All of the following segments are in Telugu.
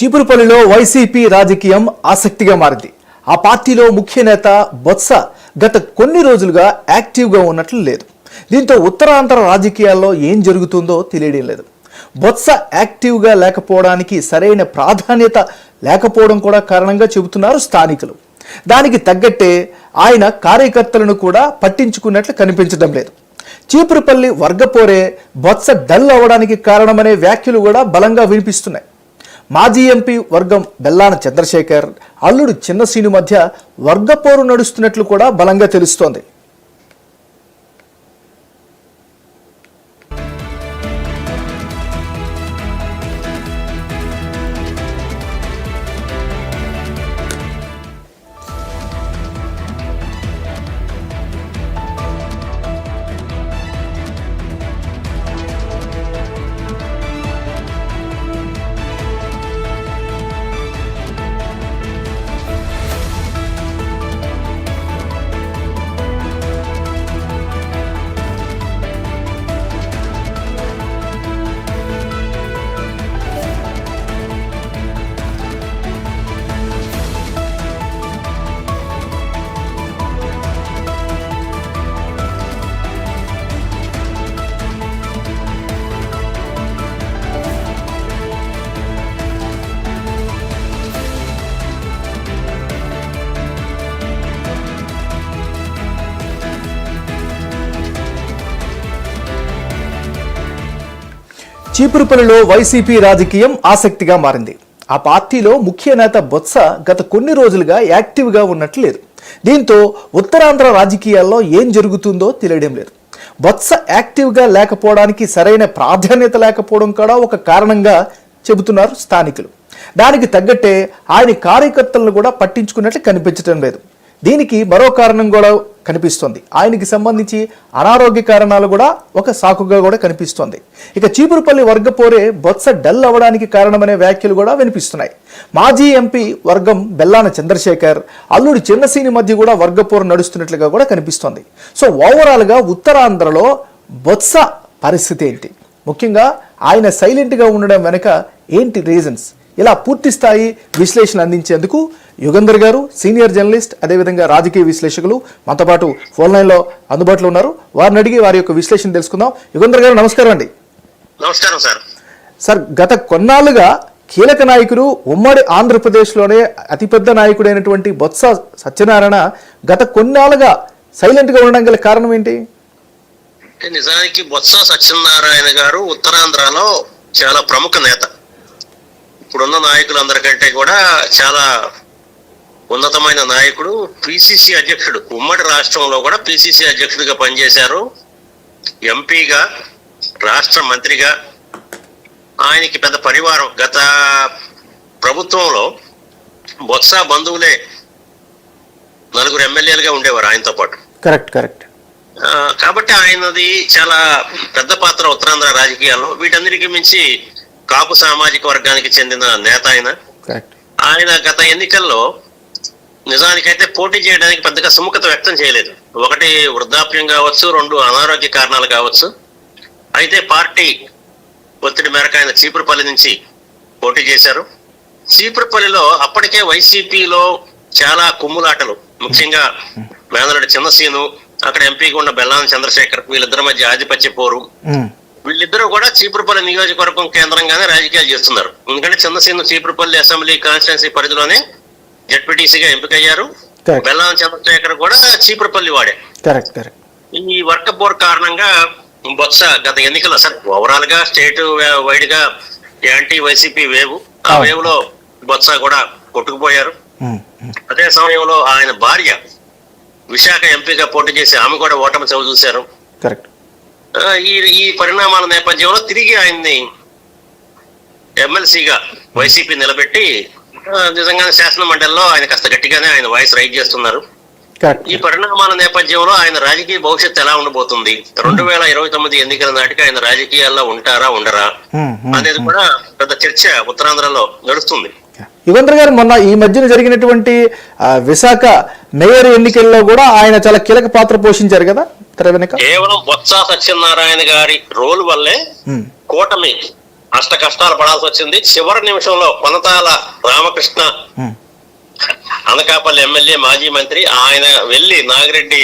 చీపురుపల్లిలో వైసీపీ రాజకీయం ఆసక్తిగా మారింది. ఆ పార్టీలో ముఖ్య నేత బొత్స గత కొన్ని రోజులుగా యాక్టివ్గా ఉన్నట్లు లేదు. దీంతో ఉత్తరాంధ్ర రాజకీయాల్లో ఏం జరుగుతుందో తెలియడం లేదు. బొత్స యాక్టివ్గా లేకపోవడానికి సరైన ప్రాధాన్యత లేకపోవడం కూడా కారణంగా చెబుతున్నారు స్థానికులు. దానికి తగ్గట్టే ఆయన కార్యకర్తలను కూడా పట్టించుకున్నట్లు కనిపించడం లేదు. చీపురుపల్లి వర్గపోరే బొత్స డల్ అవ్వడానికి కారణమనే వ్యాఖ్యలు కూడా బలంగా వినిపిస్తున్నాయి. మాజీ ఎంపీ వర్గం బెల్లాన చంద్రశేఖర్ అల్లుడు చిన్నసీను మధ్య వర్గపోరు నడుస్తున్నట్లు కూడా బలంగా తెలుస్తోంది. చీపురుపల్లిలో వైసీపీ రాజకీయం ఆసక్తిగా మారింది. ఆ పార్టీలో ముఖ్య నేత బొత్స గత కొన్ని రోజులుగా యాక్టివ్గా ఉన్నట్లు లేదు. దీంతో ఉత్తరాంధ్ర రాజకీయాల్లో ఏం జరుగుతుందో తెలియడం లేదు. బొత్స యాక్టివ్గా లేకపోవడానికి సరైన ప్రాధాన్యత లేకపోవడం కూడా ఒక కారణంగా చెబుతున్నారు స్థానికులు. దానికి తగ్గట్టే ఆయన కార్యకర్తలను కూడా పట్టించుకున్నట్లు కనిపించడం లేదు. దీనికి మరో కారణం కూడా కనిపిస్తోంది. ఆయనకి సంబంధించి అనారోగ్య కారణాలు కూడా ఒక సాకుగా కూడా కనిపిస్తోంది. ఇక చీపురుపల్లి వర్గపోరే బొత్స డల్ అవ్వడానికి కారణమనే వ్యాఖ్యలు కూడా వినిపిస్తున్నాయి. మాజీ ఎంపీ వర్గం బెల్లాన చంద్రశేఖర్ అల్లుడు చిన్నసీని మధ్య కూడా వర్గపోరు నడుస్తున్నట్లుగా కూడా కనిపిస్తోంది. సో ఓవరాల్గా ఉత్తరాంధ్రలో బొత్స పరిస్థితి ఏంటి? ముఖ్యంగా ఆయన సైలెంట్గా ఉండడం వెనుక ఏంటి రీజన్స్? ఇలా పూర్తి స్థాయి విశ్లేషణ అందించేందుకు యుగంధర్ గారు సీనియర్ జర్నలిస్ట్ అదేవిధంగా రాజకీయ విశ్లేషకులు మనతో పాటు ఫోన్ లైన్లో అందుబాటులో ఉన్నారు. వారిని అడిగి వారి యొక్క విశ్లేషణ తెలుసుకుందాం. యుగంధర్ గారు నమస్కారం అండి. నమస్కారం సార్. సార్ గత కొన్నాళ్ళుగా కీలక నాయకుడు ఉమ్మడి ఆంధ్రప్రదేశ్లోనే అతిపెద్ద నాయకుడైనటువంటి బొత్స సత్యనారాయణ గత కొన్నాళ్ళుగా సైలెంట్గా ఉండడం గల కారణం ఏంటి? నిజానికి బొత్స సత్యనారాయణ గారు ఉత్తరాంధ్రలో చాలా ప్రముఖ నేత. నాయకులందరికంటే కూడా చాలా ఉన్నతమైన నాయకుడు పిసిసి అధ్యక్షుడు. ఉమ్మడి రాష్ట్రంలో కూడా పిసిసి అధ్యక్షుడిగా పనిచేశారు. ఎంపీగా రాష్ట్ర మంత్రిగా. ఆయనకి పెద్ద పరివారం. గత ప్రభుత్వంలో బొత్స బంధువులే నలుగురు ఎమ్మెల్యేలుగా ఉండేవారు ఆయనతో పాటు. Correct correct. కాబట్టి ఆయనది చాలా పెద్ద పాత్ర ఉత్తరాంధ్ర రాజకీయాల్లో. వీటన్నిటికీ మించి కాపు సామాజిక వర్గానికి చెందిన నేత ఆయన. ఆయన గత ఎన్నికల్లో నిజానికైతే పోటీ చేయడానికి పెద్దగా సుముఖత వ్యక్తం చేయలేదు. ఒకటి వృద్ధాప్యం కావచ్చు రెండు అనారోగ్య కారణాలు కావచ్చు. అయితే పార్టీ ఒత్తిడి మేరకు ఆయన చీపురుపల్లి నుంచి పోటీ చేశారు. చీపురుపల్లిలో అప్పటికే వైసీపీలో చాలా కుమ్ములాటలు. ముఖ్యంగా మేనలుడి చిన్నసీను అక్కడ ఎంపీగా ఉన్న బెల్లాన చంద్రశేఖర్ వీళ్ళిద్దరి మధ్య ఆధిపత్య పోరు. ఉమ్, వీళ్ళిద్దరూ కూడా చీపురుపల్లి నియోజకవర్గం కేంద్రంగానే రాజకీయాలు చేస్తున్నారు. ఎందుకంటే చంద్రసేను చీపురుపల్లి అసెంబ్లీ కాన్స్టిట్యున్సీ పరిధిలోనే జడ్పీటీసీగా ఎంపికయ్యారు. బెల్లాన చంద్రశేఖర్ కూడా చీపురుపల్లి వాడే. కరెక్ట్ కరెక్ట్ ఈ వర్క బోర్ కారణంగా బొత్స గత ఎన్నికలు అసలు ఓవరాల్గా స్టేట్ వైడ్గా యాంటీ వైసీపీ వేవ్. ఆ. వేవ్లో బొత్స కూడా కొట్టుకుపోయారు. ఉమ్, ఉమ్, అదే సమయంలో ఆయన భార్య విశాఖ ఎంపీగా పోటీ చేసి ఆమె కూడా ఓటమి చవి చూశారు. కరెక్ట్ ఈ ఈ పరిణామాల నేపథ్యంలో తిరిగి ఆయన్ని ఎమ్మెల్సీగా వైసీపీ నిలబెట్టి నిజంగానే శాసన మండలిలో ఆయన కాస్త గట్టిగానే ఆయన వాయిస్ రైజ్ చేస్తున్నారు. ఈ పరిణామాల నేపథ్యంలో ఆయన రాజకీయ భవిష్యత్తు ఎలా ఉండబోతుంది? రెండు వేల ఇరవై తొమ్మిది ఎన్నికల నాటికి ఆయన రాజకీయాల్లో ఉంటారా ఉండరా? ఉమ్, ఉమ్. అనేది కూడా పెద్ద చర్చ ఉత్తరాంధ్రలో నడుస్తుంది. యుగంధర్ గారు మొన్న ఈ మధ్యన జరిగినటువంటి విశాఖ మేయర్ ఎన్నికల్లో కూడా ఆయన చాలా కీలక పాత్ర పోషించారు కదా? తెర వెనుక? కేవలం బొత్స సత్యనారాయణ గారి రోల్ వల్లే కూటమి అష్ట కష్టాలు పడాల్సి వచ్చింది. చివరి నిమిషంలో కొనతాల రామకృష్ణ అనకాపల్లి ఎమ్మెల్యే మాజీ మంత్రి ఆయన వెళ్ళి నాగిరెడ్డి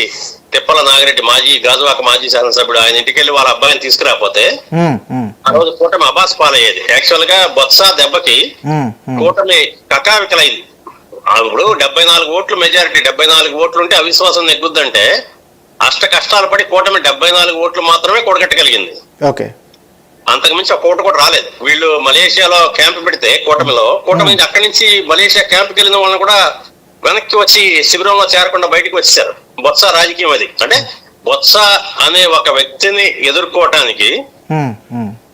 తిప్పల నాగిరెడ్డి మాజీ గాజువాక మాజీ శాసనసభ్యుడు ఆయన ఇంటికి వెళ్ళి వాళ్ళ అబ్బాయిని తీసుకురాపోతే ఆ రోజు కూటమి అబాస్ పాలయ్యేది. యాక్చువల్గా బొత్స దెబ్బకి కూటమి కకావికలైంది ఇప్పుడు డెబ్బై నాలుగు ఓట్లు మెజారిటీ డెబ్బై నాలుగు ఓట్లు ఉంటే అవిశ్వాసం నెగ్గుద్దంటే అష్ట కష్టాలు పడి కూటమి డెబ్బై నాలుగు ఓట్లు మాత్రమే కూడగట్టగలిగింది. ఓకే. అంతకుమించి ఒక కోట కూడా రాలేదు. వీళ్ళు మలేషియాలో క్యాంప్ పెడితే కూటమిలో కూటమి నుంచి అక్కడి నుంచి మలేషియా క్యాంప్కి వెళ్ళిన వాళ్ళని కూడా వెనక్కి వచ్చి శిబిరంలో చేరకుండా బయటకు వచ్చేసారు బొత్స రాజకీయం అది. అంటే బొత్స అనే ఒక వ్యక్తిని ఎదుర్కోవటానికి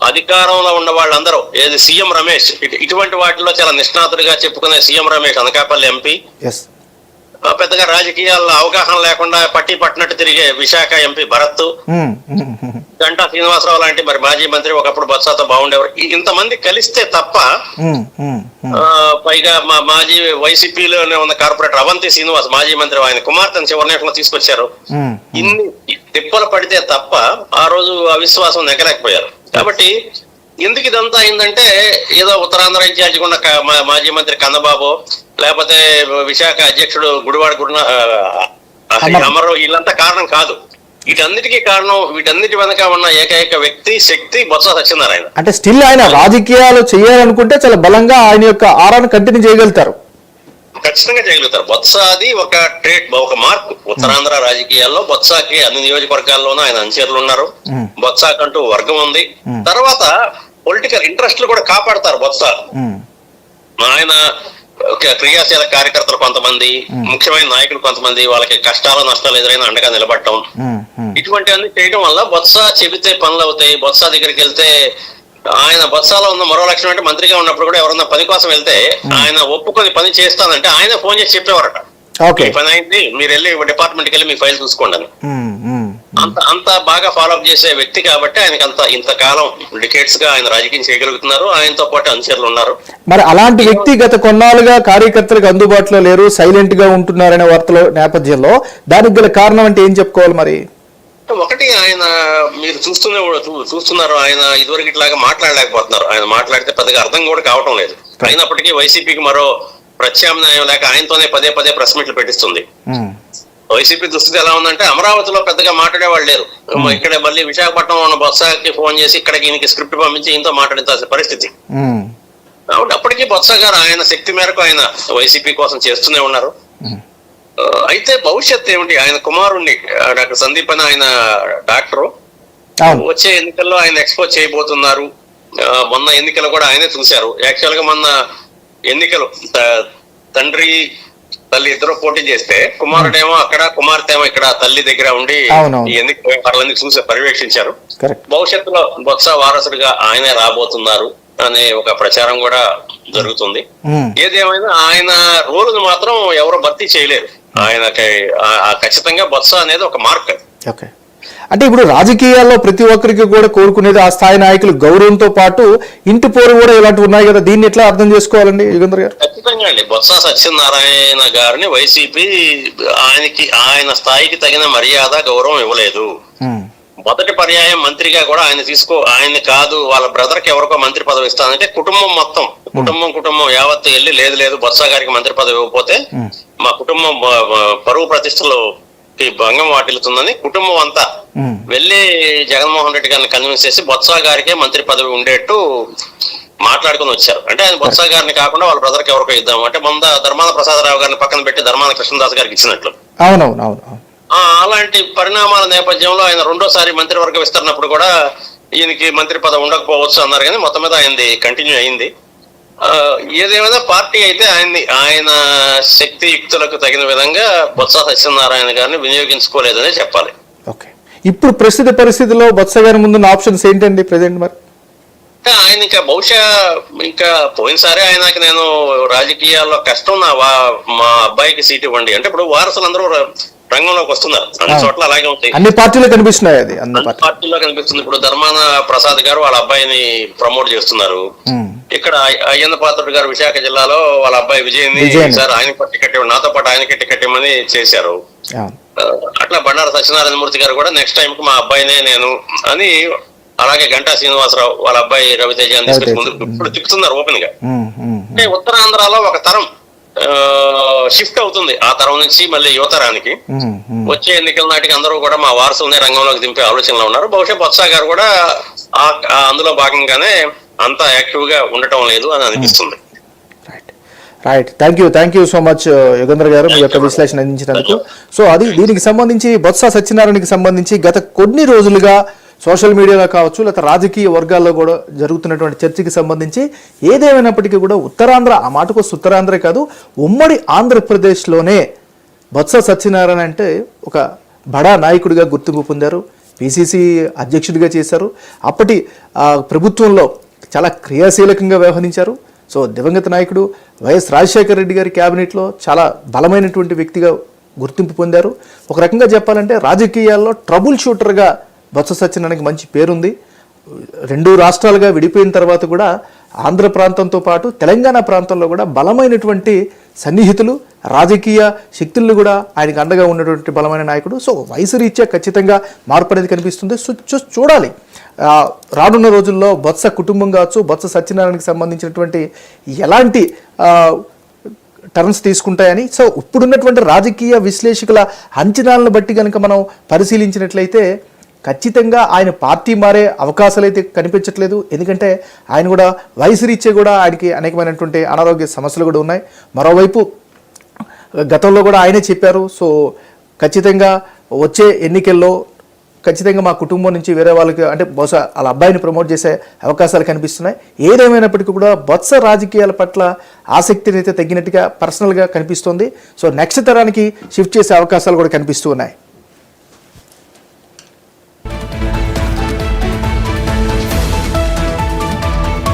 అధికారంలో ఉన్న వాళ్ళందరూ ఏది సీఎం రమేష్ ఇటు- ఇటువంటి వాటిలో చాలా నిష్ణాతుడిగా చెప్పుకునే సీఎం రమేష్ అనకాపల్లి ఎంపీ. పెద్దగా రాజకీయాల్లో అవగాహన లేకుండా పట్టి పట్టినట్టు తిరిగే విశాఖ ఎంపీ భరత్. గంటా శ్రీనివాసరావు లాంటి మరి మాజీ మంత్రి ఒకప్పుడు బొత్సతో బాగుండేవారు. ఇంతమంది కలిస్తే తప్ప పైగా మా మాజీ వైసీపీలోనే ఉన్న కార్పొరేటర్ అవంతి శ్రీనివాస్ మాజీ మంత్రి ఆయన కుమార్తెను చివరి తీసుకొచ్చారు. ఇన్ని తిప్పలు పడితే తప్ప ఆ రోజు అవిశ్వాసం నెగ్గలేకపోయారు. కాబట్టి ఎందుకు ఇదంతా అయిందంటే ఏదో ఉత్తరాంధ్ర ఇన్ఛార్జి ఉన్న మాజీ మంత్రి కన్నబాబు లేకపోతే విశాఖ అధ్యక్షుడు గుడివాడ గుడిన అమర్. అమరు వీళ్ళంతా కారణం కాదు. వీటన్నిటికీ కారణం వీటన్నిటి వెనక ఉన్న ఏకైక వ్యక్తి శక్తి బొత్స సత్యనారాయణ. అంటే స్టిల్ ఆయన రాజకీయాలు చేయాలనుకుంటే చాలా బలంగా ఆయన యొక్క ఆరాన్ని కంటిన్యూ చేయగలుగుతారు. ఖచ్చితంగా చేయగలుగుతారు. బొత్సాది ఒక ట్రేడ్ ఒక మార్క్. ఉత్తరాంధ్ర రాజకీయాల్లో బొత్సాకి అన్ని నియోజకవర్గాల్లోనూ ఆయన అనుచరులు ఉన్నారు. బొత్సాకంటూ వర్గం ఉంది. తర్వాత పొలిటికల్ ఇంట్రెస్ట్లు కూడా కాపాడతారు బొత్స. ఆయన క్రియాశీల కార్యకర్తలు కొంతమంది ముఖ్యమైన నాయకులు కొంతమంది వాళ్ళకి కష్టాలు నష్టాలు ఎదురైనా అండగా నిలబడటం. ఇటువంటి అన్ని చేయడం వల్ల బొత్స చెబితే పనులు అవుతాయి బొత్స దగ్గరికి వెళ్తే ఆయన బొత్సలో ఉన్న మరో లక్షణం అంటే మంత్రిగా ఉన్నప్పుడు కూడా ఎవరన్నా పని కోసం వెళ్తే ఆయన ఒప్పుకొని పని చేస్తానంటే ఆయన ఫోన్ చేసి చెప్పేవారట. ఓకే. పని అయింది మీరు వెళ్ళి డిపార్ట్మెంట్కి వెళ్ళి మీ ఫైల్ చూసుకోండి అని. అంత అంత బాగా ఫాలో అప్ చేసే వ్యక్తి కాబట్టి ఆయనకి అంత ఇంతకాలం డికేట్స్గా ఆయన రాజకీయం చేయగలుగుతున్నారు. ఆయనతో పాటు అనుచరులు ఉన్నారు. మరి అలాంటి వ్యక్తి గత కొన్నాళ్ళుగా కార్యకర్తలకు అందుబాటులో లేరు సైలెంట్గా ఉంటున్నారనే వార్తల నేపథ్యంలో దానికి గల కారణం అంటే ఏం చెప్పుకోవాలి మరి? ఒకటి ఆయన మీరు చూస్తూనే చూస్తున్నారు. ఆయన ఇదివరకు ఇట్లాగా మాట్లాడలేకపోతున్నారు. ఆయన మాట్లాడితే పెద్దగా అర్థం కూడా కావటం లేదు. అయినప్పటికీ వైసీపీకి మరో ప్రత్యామ్నాయం లేక ఆయనతోనే పదే పదే ప్రెస్ మీట్లు పెట్టిస్తుంది. ఉమ్, వైసీపీ దుస్థితి ఎలా ఉందంటే అమరావతిలో పెద్దగా మాట్లాడేవాళ్ళు లేరు. ఇక్కడ మళ్ళీ విశాఖపట్నం ఉన్న బొత్సకి ఫోన్ చేసి ఇక్కడికి ఈయనకి స్క్రిప్ట్ పంపించి ఈయనతో మాట్లాడించాల్సిన పరిస్థితి. కాబట్టి అప్పటికీ బొత్స గారు ఆయన శక్తి మేరకు ఆయన వైసీపీ కోసం చేస్తూనే ఉన్నారు. అయితే భవిష్యత్ ఏమిటి? ఆయన కుమారుణ్ణి డాక్టర్ సందీప్ అని ఆయన డాక్టరు. వచ్చే ఎన్నికల్లో ఆయన ఎక్స్పోజ్ చేయబోతున్నారు. మొన్న ఎన్నికలు కూడా ఆయనే చూశారు. యాక్చువల్గా మొన్న ఎన్నికలు తండ్రి తల్లి ఇద్దరు పోటీ చేస్తే కుమారుడేమో అక్కడ కుమార్తె ఏమో ఇక్కడ తల్లి దగ్గర ఉండి ఎన్నిక వ్యవహారాలన్నీ చూసి పర్యవేక్షించారు. భవిష్యత్తులో బొత్స వారసుడిగా ఆయనే రాబోతున్నారు అనే ఒక ప్రచారం కూడా జరుగుతుంది. ఉమ్, ఏదేమైనా ఆయన రోలును మాత్రం ఎవరు భర్తీ చేయలేరు. ఆయనకి ఆ- ఆ ఖచ్చితంగా బొత్స అనేది ఒక మార్క్. ఓకే అంటే ఇప్పుడు రాజకీయాల్లో ప్రతి ఒక్కరికి కూడా కోరుకునేది ఆ స్థాయి నాయకులు గౌరవంతో పాటు ఇంటి పోరు కూడా ఇలాంటివి ఉన్నాయి కదా దీన్ని ఎట్లా అర్థం చేసుకోవాలండి యుగంధర్ గారు? ఖచ్చితంగా అండి. బొత్స సత్యనారాయణ గారిని వైసీపీ ఆయనకి ఆయన స్థాయికి తగిన మర్యాద గౌరవం ఇవ్వలేదు. మొదటి పర్యాయం మంత్రిగా కూడా ఆయన తీసుకో ఆయన కాదు వాళ్ళ బ్రదర్కి ఎవరికో మంత్రి పదవి ఇస్తానంటే కుటుంబం మొత్తం కుటుంబం కుటుంబం యావత్తు వెళ్ళి లేదు లేదు బొత్స గారికి మంత్రి పదవి ఇవ్వకపోతే మా కుటుంబం పరువు ప్రతిష్టలు భంగం వాటిల్లుతుందని కుటుంబం అంతా వెళ్ళి జగన్మోహన్ రెడ్డి గారిని కన్విన్స్ చేసి బొత్స గారికే మంత్రి పదవి ఉండేట్టు మాట్లాడుకుని వచ్చారు. అంటే ఆయన బొత్స గారిని కాకుండా వాళ్ళ బ్రదర్కి ఎవరికో ఇద్దాం అంటే ముంద ధర్మాన ప్రసాదరావు గారిని పక్కన పెట్టి ధర్మాన కృష్ణదాస్ గారికి ఇచ్చినట్లు. అవునవును అలాంటి పరిణామాల నేపథ్యంలో ఆయన రెండోసారి మంత్రివర్గ విస్తరణప్పుడు కూడా ఈయనకి మంత్రి పదవి ఉండకపోవచ్చు అన్నారు కానీ మొత్తం మీద ఆయనది కంటిన్యూ అయింది. ఏదేమైనా పార్టీ అయితే ఆయన్ని ఆయన శక్తి యుక్తులకు తగిన విధంగా బొత్స సత్యనారాయణ గారిని వినియోగించుకోలేదనే చెప్పాలి. ఓకే. ఇప్పుడు ప్రస్తుత పరిస్థితిలో బొత్స గారి ముందున్న ఆప్షన్స్ ఏంటండి ప్రజెంట్ మరి? ఆయన ఇంకా బహుశా ఇంకా పోయినసారి ఆయనకి నేను రాజకీయాల్లో కష్టం నా మా అబ్బాయికి సీట్ ఇవ్వండి. అంటే ఇప్పుడు వారసులందరూ రంగంలోకి వస్తున్నారు అన్ని చోట్ల అలాగే ఉంటాయి. అన్ని పార్టీలు కనిపిస్తున్నాయి అది అన్ని అన్ని పార్టీ పార్టీల్లో కనిపిస్తుంది. ఇప్పుడు ధర్మాన ప్రసాద్ గారు వాళ్ళ అబ్బాయిని ప్రమోట్ చేస్తున్నారు. ఇక్కడ అయ్య- అయ్యన్న పాత్రుడు గారు విశాఖ జిల్లాలో వాళ్ళ అబ్బాయి విజయని. సార్ ఆయనకి టికెట్ నాతో పాటు ఆయనకి టికెట్ ఇవ్వమని చేశారు. అట్లా బండారు సత్యనారాయణ మూర్తి గారు కూడా నెక్స్ట్ టైం కి మా అబ్బాయినే నేను అని అలాగే గంటా శ్రీనివాసరావు వాళ్ళ అబ్బాయి రవితేజ అని తీసుకొచ్చి ముందు ఇప్పుడు తిప్పుతున్నారు ఓపెన్గా. అంటే ఉత్తరాంధ్రలో ఒక తరం. షిఫ్ట్ అవుతుంది. ఆ తరం నుంచి మళ్ళీ యువతరానికి. వచ్చే ఎన్నికల నాటికి అందరూ కూడా మా వారసుల్ని రంగంలోకి దింపే ఆలోచనలో ఉన్నారు. బహుశా బొత్స గారు కూడా అందులో భాగంగానే అంత యాక్టివ్గా ఉండటం లేదు అని అనిపిస్తుంది. Right right thank you thank you so much Yogendra uh, garu మీ యొక్క విశ్లేషణ అందించినందుకు. సో అది దీనికి సంబంధించి బొత్స సత్యనారాయణకి సంబంధించి గత కొన్ని రోజులుగా సోషల్ మీడియాలో కావచ్చు లేకపోతే రాజకీయ వర్గాల్లో కూడా జరుగుతున్నటువంటి చర్చకి సంబంధించి ఏదేమైనప్పటికీ కూడా ఉత్తరాంధ్ర ఆ మాటకు వస్తే ఉత్తరాంధ్రే కాదు ఉమ్మడి ఆంధ్రప్రదేశ్లోనే బొత్స సత్యనారాయణ అంటే ఒక బడా నాయకుడిగా గుర్తింపు పొందారు పిసిసి అధ్యక్షుడిగా చేశారు. అప్పటి ప్రభుత్వంలో చాలా క్రియాశీలకంగా వ్యవహరించారు. సో దివంగత నాయకుడు వైఎస్ రాజశేఖర రెడ్డి గారి క్యాబినెట్లో చాలా బలమైనటువంటి వ్యక్తిగా గుర్తింపు పొందారు. ఒక రకంగా చెప్పాలంటే రాజకీయాల్లో ట్రబుల్ షూటర్గా బొత్స సత్యనారాయణకి మంచి పేరుంది. రెండు రాష్ట్రాలుగా విడిపోయిన తర్వాత కూడా ఆంధ్ర ప్రాంతంతో పాటు తెలంగాణ ప్రాంతంలో కూడా బలమైనటువంటి సన్నిహితులు రాజకీయ శక్తులను కూడా ఆయనకు అండగా ఉన్నటువంటి బలమైన నాయకుడు. సో వయసు రీత్యా ఖచ్చితంగా మార్పు అనేది కనిపిస్తుంది. సో చూ- చూడాలి. రానున్న రోజుల్లో బొత్స కుటుంబం కావచ్చు బొత్స సత్యనారాయణకి సంబంధించినటువంటి ఎలాంటి టర్న్స్ తీసుకుంటాయని. సో ఇప్పుడున్నటువంటి రాజకీయ విశ్లేషకుల అంచనాలను బట్టి కనుక మనం పరిశీలించినట్లయితే ఖచ్చితంగా ఆయన పార్టీ మారే అవకాశాలు అయితే కనిపించట్లేదు. ఎందుకంటే ఆయన కూడా వయసు రీత్యా కూడా ఆయనకి అనేకమైనటువంటి అనారోగ్య సమస్యలు కూడా ఉన్నాయి. మరోవైపు గతంలో కూడా ఆయనే చెప్పారు. సో ఖచ్చితంగా వచ్చే ఎన్నికల్లో ఖచ్చితంగా మా కుటుంబం నుంచి వేరే వాళ్ళకి అంటే బహుశా వాళ్ళ అబ్బాయిని ప్రమోట్ చేసే అవకాశాలు కనిపిస్తున్నాయి. ఏదేమైనప్పటికీ కూడా బొత్స రాజకీయాల పట్ల ఆసక్తిని అయితే తగ్గినట్టుగా పర్సనల్గా కనిపిస్తుంది. సో నెక్స్ట్ తరానికి షిఫ్ట్ చేసే అవకాశాలు కూడా కనిపిస్తూ ఉన్నాయి.